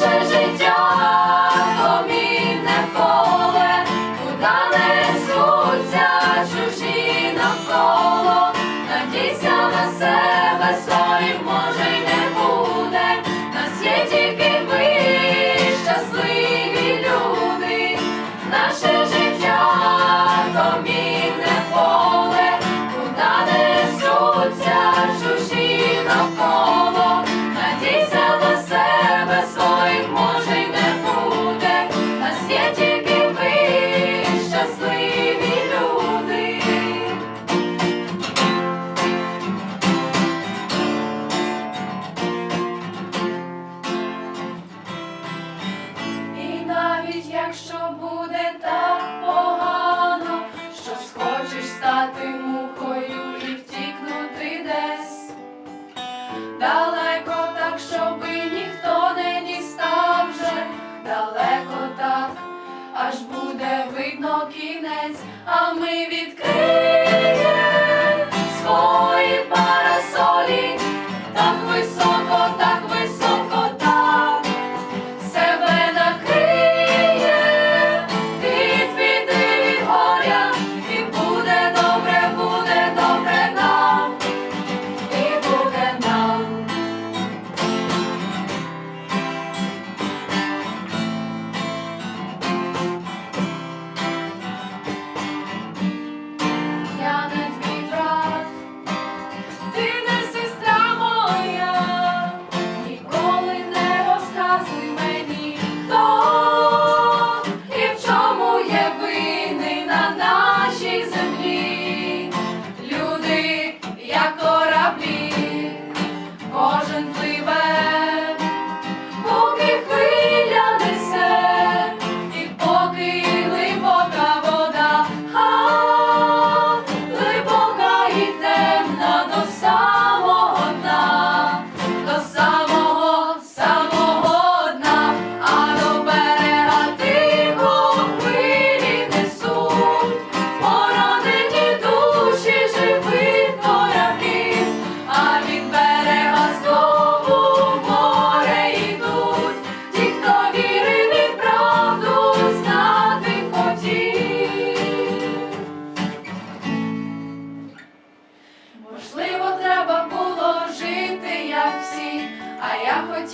наше життя, помінне поле, куда несуться чужі навколо, надійся на себе своїм.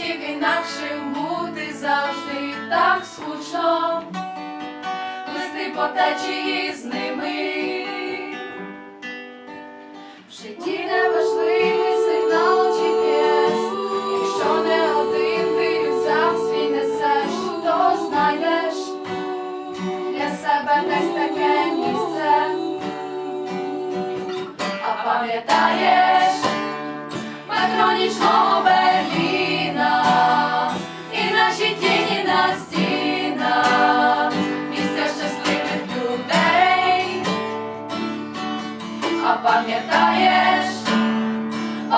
хотів інакшим бути завжди так скучно, листи по течії з ними. В житті неважливий сигнал чи GPS, якщо не один ти взяв свій несеш, то знаєш для себе десь таке місце, а пам'ятаєш метро нічного.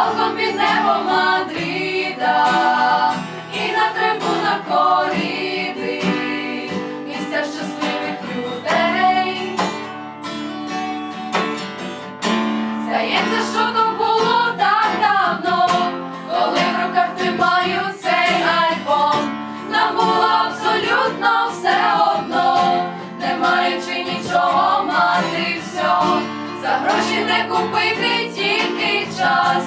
Богом під небом Мадріда і на трибунах коріди місця щасливих людей. Здається, що там було так давно, коли в руках тримаю цей альбом, нам було абсолютно все одно, не маючи нічого мати все, за гроші не купити тільки час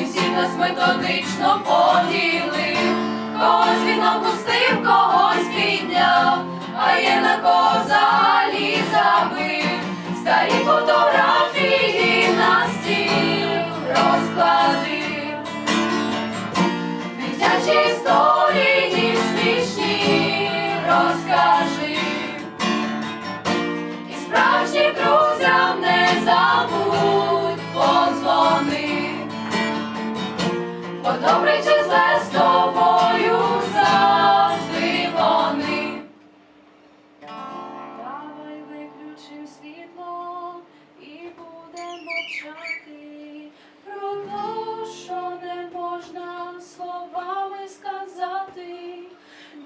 і всі нас методично поділив, когось він опустив, когось підняв, а є на кого взагалі забив. Старі Бо добре з тобою завжди. Давай виключим світло і будемо мовчати про те, що не можна словами сказати,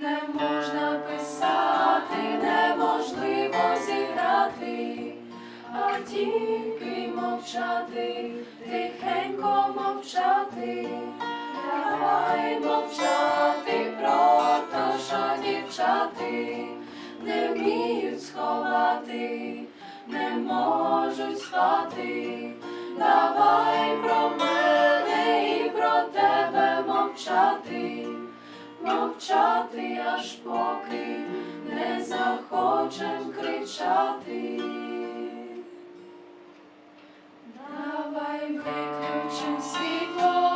не можна писати, неможливо зіграти, тільки мовчати, тихенько мовчати, давай мовчати про те, що дівчати не вміють сховати, не можуть спати. Давай про мене і про тебе мовчати, мовчати аж поки не захочем кричати. by Black Merchant Sea